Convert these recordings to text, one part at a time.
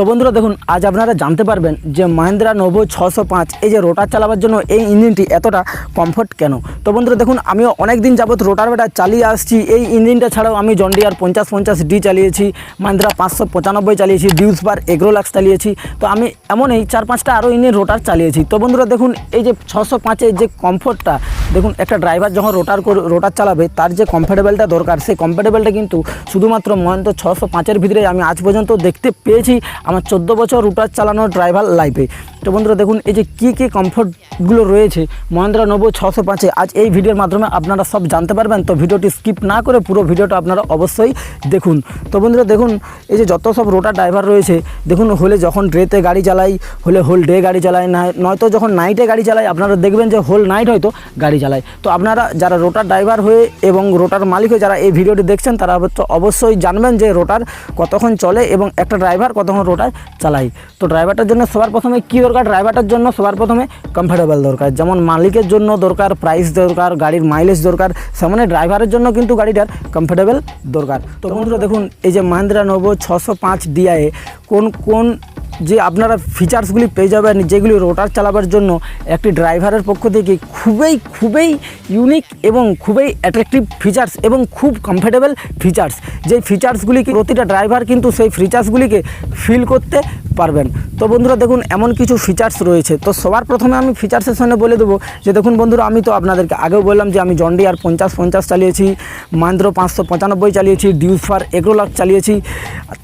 তো বন্ধুরা দেখুন, আজ আপনারা জানতে পারবেন যে মাহিন্দ্রা নোভো ছশো পাঁচ, এই যে রোটার চালাবার জন্য এই ইঞ্জিনটি এতটা কমফোর্ট কেন? তো বন্ধুরা দেখুন, আমিও অনেক দিন যাবৎ রোটার বেটার চালিয়ে আসছি। এই ইঞ্জিনটা ছাড়াও আমি জন্ডিয়ার পঞ্চাশ পঞ্চাশ ডি চালিয়েছি, মাহিন্দ্রা পাঁচশো পঁচানব্বই চালিয়েছি ডিউস বার এগ্রোলাক্স চালিয়েছি। তো আমি এমনই চার পাঁচটা আরও ইঞ্জিন রোটার চালিয়েছি। তো বন্ধুরা দেখুন, এই যে ছশো পাঁচের যে কমফোর্টটা দেখুন, একটা ড্রাইভার যখন রোটার রোটার চালাবে, তার যে কমফোর্টেবলটা দরকার, সেই কমফোর্টেবলটা কিন্তু শুধুমাত্র মহেন্দ্র ছশো পাঁচের ভিতরে আমি আজ পর্যন্ত দেখতে পেয়েছি আমার চোদ্দ বছর রোটার চালানোর ড্রাইভার লাইফে তো বন্ধুরা, দেখুন, এই যে কী কী কমফোর্টগুলো রয়েছে, মহেন্দ্র নব্বো ছশো পাঁচে, আজ এই ভিডিওর মাধ্যমে আপনারা সব জানতে পারবেন। তো ভিডিওটি স্কিপ না করে পুরো ভিডিওটা আপনারা অবশ্যই দেখুন। তো বন্ধুরা, দেখুন, এই যে যত সব রোটার ড্রাইভার রয়েছে, দেখুন, হলে যখন ড্রেতে গাড়ি চালাই, হলে হোল ডে গাড়ি চালায় না নয়তো যখন নাইটে গাড়ি চালায়, আপনারা দেখবেন যে হোল নাইট হয়তো গাড়ি চালায় তো আপনারা যারা রোটার ড্রাইভার হয়ে এবং রোটার মালিক হয়ে যারা এই ভিডিওটি দেখছেন, তারা তো অবশ্যই জানবেন যে রোটার কতক্ষণ চলে এবং একটা ড্রাইভার কতক্ষণ রোটার চালায়। তো ড্রাইভারটার জন্য সবার প্রথমে কী দরকার? ড্রাইভারটার জন্য সবার প্রথমে কমফোর্টেবল দরকার। যেমন মালিকের জন্য দরকার প্রাইস দরকার, গাড়ির মাইলেজ দরকার সেমনি ড্রাইভারের জন্য কিন্তু গাড়িটার কমফোর্টেবল দরকার। তো বন্ধুরা দেখুন, এই যে মাহিন্দ্রা নোভো ছশো পাঁচ ডিআইএ কোন কোন যে আপনারা ফিচার্সগুলি পেয়ে যাবেন, যেগুলি রোটার চালাবার জন্য একটি ড্রাইভারের পক্ষ থেকে খুবই খুবই ইউনিক এবং খুবই অ্যাট্রাকটিভ ফিচার্স এবং খুব কমফোর্টেবল ফিচার্স যেই ফিচার্সগুলিকে প্রতিটা ড্রাইভার কিন্তু সেই ফিচার্সগুলিকে ফিল করতে পারবেন। তো বন্ধুরা দেখুন, এমন কিছু ফিচার্স রয়েছে। তো সবার প্রথমে আমি ফিচার্সের সঙ্গে বলে দেবো যে, দেখুন বন্ধুরা, আমি তো আপনাদেরকে আগেও বললাম যে, আমি জন্ডিয়ার পঞ্চাশ পঞ্চাশ চালিয়েছি মাহিন্দ্র পাঁচশো পঁচানব্বই চালিয়েছি ডিউফার এগ্রোলাক চালিয়েছি,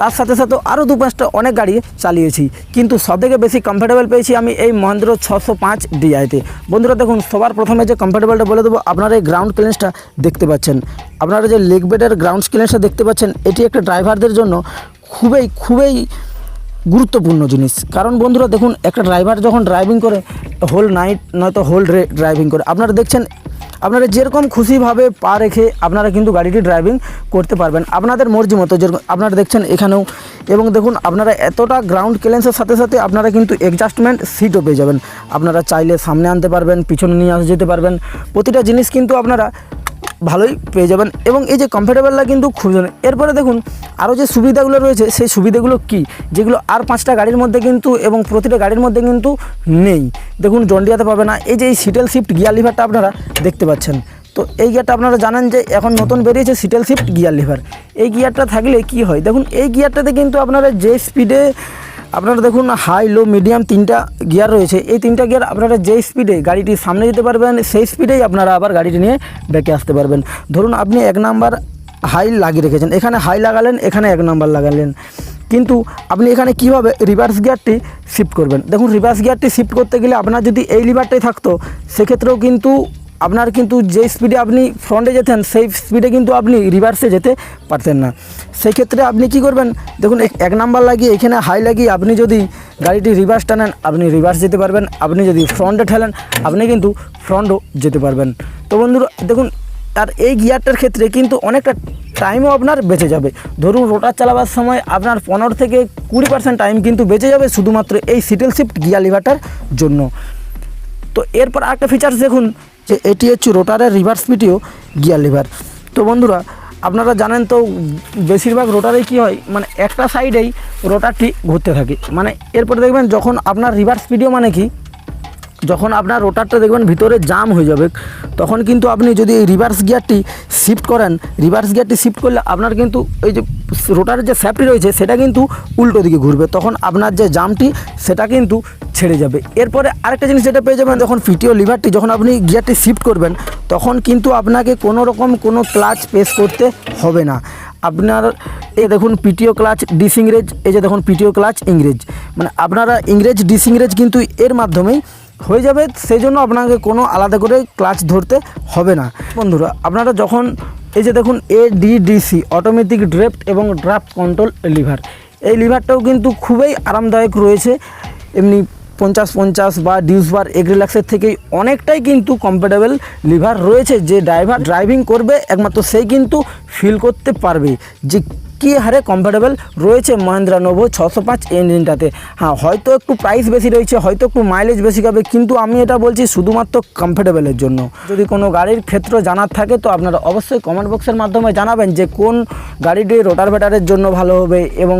তার সাথে সাথে আরও দু পাঁচটা অনেক গাড়ি চালিয়েছি। কিন্তু সবথেকে বেশি কমফোর্টেবল পেয়েছি আমি এই মহেন্দ্র ছশো পাঁচ ডিআইতে বন্ধুরা দেখুন, সবার প্রথমে যে কমফোর্টেবলটা বলে দেবো, আপনারা এই গ্রাউন্ড ক্লিয়ারেন্সটা দেখতে পাচ্ছেন। আপনারা যে লেগ বেডের গ্রাউন্ড ক্লিয়ারেন্সটা দেখতে পাচ্ছেন, এটি একটা ড্রাইভারদের জন্য খুবই খুবই গুরুত্বপূর্ণ জিনিস। কারণ বন্ধুরা, দেখুন, একটা ড্রাইভার যখন ড্রাইভিং করে হোল নাইট নয়তো হোল ডে ড্রাইভিং করে, আপনারা দেখছেন, আপনারা যেরকম খুশিভাবে পা রেখে আপনারা কিন্তু গাড়িটি ড্রাইভিং করতে পারবেন। আপনাদের মর্জি মতো যেরকম, আপনারা দেখছেন এখানেও, এবং দেখুন, আপনারা এতটা গ্রাউন্ড ক্লিয়ারেন্সের সাথে সাথে আপনারা কিন্তু অ্যাডজাস্টমেন্ট সিটও পেয়ে যাবেন। আপনারা চাইলে সামনে আনতে পারবেন, পিছনে নিয়ে আসে যেতে পারবেন। প্রতিটা জিনিস কিন্তু আপনারা ভালোই পেয়ে যাবেন এবং এই যে কমফোর্টেবলটা কিন্তু খুব এরপরে দেখুন আরও যে সুবিধাগুলো রয়েছে, সেই সুবিধাগুলো কি? যেগুলো আর পাঁচটা গাড়ির মধ্যে কিন্তু এবং প্রতিটা গাড়ির মধ্যে কিন্তু নেই। দেখুন, জন্ডিয়াতে পাবে না। এই যে এই সিটেল শিফট গিয়ার লিভারটা আপনারা দেখতে পাচ্ছেন। তো এই গিয়ারটা আপনারা জানেন যে এখন নতুন বেরিয়েছে সিটেল শিফট গিয়ার লিভার এই গিয়ারটা থাকলে কি হয়? দেখুন, এই গিয়ারটাতে কিন্তু আপনারা যে স্পিডে আপনারা দেখুন হাই লো মিডিয়াম তিনটা গিয়ার রয়েছে। এই তিনটা গিয়ার আপনারা যেই স্পিডে গাড়িটি সামনে যেতে পারবেন, সেই স্পিডেই আপনারা আবার গাড়িটি নিয়ে ব্যাকে আসতে পারবেন। ধরুন আপনি এক নাম্বার হাই লাগিয়ে রেখেছেন। এখানে হাই লাগালেন, এখানে এক নাম্বার লাগালেন। কিন্তু আপনি এখানে কীভাবে রিভার্স গিয়ারটি শিফট করবেন? দেখুন রিভার্স গিয়ারটি শিফট করতে গেলে আপনার যদি এই লিভারটাই থাকতো, সেক্ষেত্রেও কিন্তু আপনার কিন্তু যে স্পিডে আপনি ফ্রন্টে যেতেন, সেই স্পিডে কিন্তু আপনি রিভার্সে যেতে পারতেন না। সেই ক্ষেত্রে আপনি কি করবেন? দেখুন, এক- নাম্বার লাগিয়ে, এখানে হাই লাগিয়ে আপনি যদি গাড়িটি রিভার্স টানেন আপনি রিভার্স যেতে পারবেন। আপনি যদি ফ্রন্টে ঠেলেন, আপনি কিন্তু ফ্রন্টও যেতে পারবেন। তো বন্ধুরা, দেখুন, আর এই গিয়ারটার ক্ষেত্রে কিন্তু অনেকটা টাইমও আপনার বেঁচে যাবে। ধরুন রোটার চালাবার সময় আপনার পনেরো থেকে কুড়ি পার্সেন্ট টাইম কিন্তু বেঁচে যাবে শুধুমাত্র এই সিটেল শিফট গিয়ার লিভারটার জন্য। তো এরপর আরেকটা ফিচার্স দেখুন যে এটি হচ্ছে রোটারের রিভার্স পিটিও গিয়ার লিভার। তো বন্ধুরা, আপনারা জানেন তো বেশিরভাগ রোটারে কি হয়? মানে একটা সাইডেই রোটারটি ঘুরতে থাকে। মানে এরপরে দেখবেন যখন আপনার রিভার্স পিডিও মানে কি? যখন আপনার রোটারটা দেখবেন ভিতরে জাম হয়ে যাবে, তখন কিন্তু আপনি যদি এই রিভার্স গিয়ারটি শিফট করেন রিভার্স গিয়ারটি শিফট করলে আপনার কিন্তু এই যে রোটারের যে স্যাপটি রয়েছে, সেটা কিন্তু উল্টো দিকে ঘুরবে। তখন আপনার যে জামটি সেটা কিন্তু ছেড়ে যাবে। এরপরে আরেকটা জিনিস যেটা পেয়ে যাবেন যখন ফিটিও লিভারটি যখন আপনি গিয়ারটি শিফট করবেন, তখন কিন্তু আপনাকে কোনো রকম কোনো ক্লাচ পেস করতে হবে না। আপনার, এ দেখুন পিটিও ক্লাচ ডিসিংরেজ এই যে দেখুন পিটিও ক্লাচ ইংরেজ মানে আপনারা ইংরেজ ডিস ইংরেজ কিন্তু এর মাধ্যমেই হয়ে যাবে, সেই জন্য আপনাকে কোনো আলাদা করে ক্লাচ ধরতে হবে না। বন্ধুরা, আপনারা যখন এই যে দেখুন এ ডিডিসি অটোমেটিক ড্রেফট এবং ড্রাফট কন্ট্রোল লিভার এই লিভারটাও কিন্তু খুবই আরামদায়ক রয়েছে। এমনি পঞ্চাশ পঞ্চাশ বা ডিউস বার এগ্রিলাক্সের থেকেই অনেকটাই কিন্তু কমফোর্টেবল লিভার রয়েছে। যে ড্রাইভার ড্রাইভিং করবে, একমাত্র সেই কিন্তু ফিল করতে পারবে। যে কী হারে কমফোর্টেবল রয়েছে মহেন্দ্রা নোভো ছশো পাঁচ ইঞ্জিনটাতে হ্যাঁ হয়তো একটু প্রাইস বেশি রয়েছে, হয়তো একটু মাইলেজ বেশি পাবে, কিন্তু আমি এটা বলছি শুধুমাত্র কমফোর্টেবলের জন্য। যদি কোনো গাড়ির ক্ষেত্র জানার থাকে, তো আপনারা অবশ্যই কমেন্ট বক্সের মাধ্যমে জানাবেন যে কোন গাড়িটি রোটার ভেটারের জন্য ভালো হবে এবং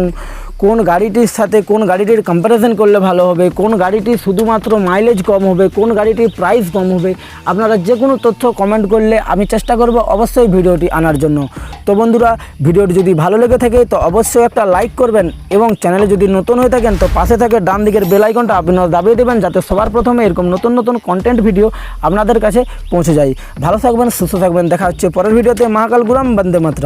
কোন গাড়িটির সাথে কোন গাড়িটির কম্প্যারিজন করলে ভালো হবে, কোন গাড়িটি শুধুমাত্র মাইলেজ কম হবে, কোন গাড়িটির প্রাইস কম হবে, আপনারা যে কোনো তথ্য কমেন্ট করলে আমি চেষ্টা করব অবশ্যই ভিডিওটি আনার জন্য। তো বন্ধুরা, ভিডিওটি যদি ভালো লেগে থাকে তো অবশ্যই একটা লাইক করবেন এবং চ্যানেলে যদি নতুন হয়ে থাকেন তো পাশে থাকে ডান দিকের বেল আইকনটা আপনারা দাবিয়ে দেবেন যাতে সবার প্রথমে এরকম নতুন নতুন কন্টেন্ট ভিডিও আপনাদের কাছে পৌঁছে যায়। ভালো থাকবেন, সুস্থ থাকবেন, দেখা হচ্ছে পরের ভিডিওতে। মহাকাল গুরাম, বন্দে মাত্রা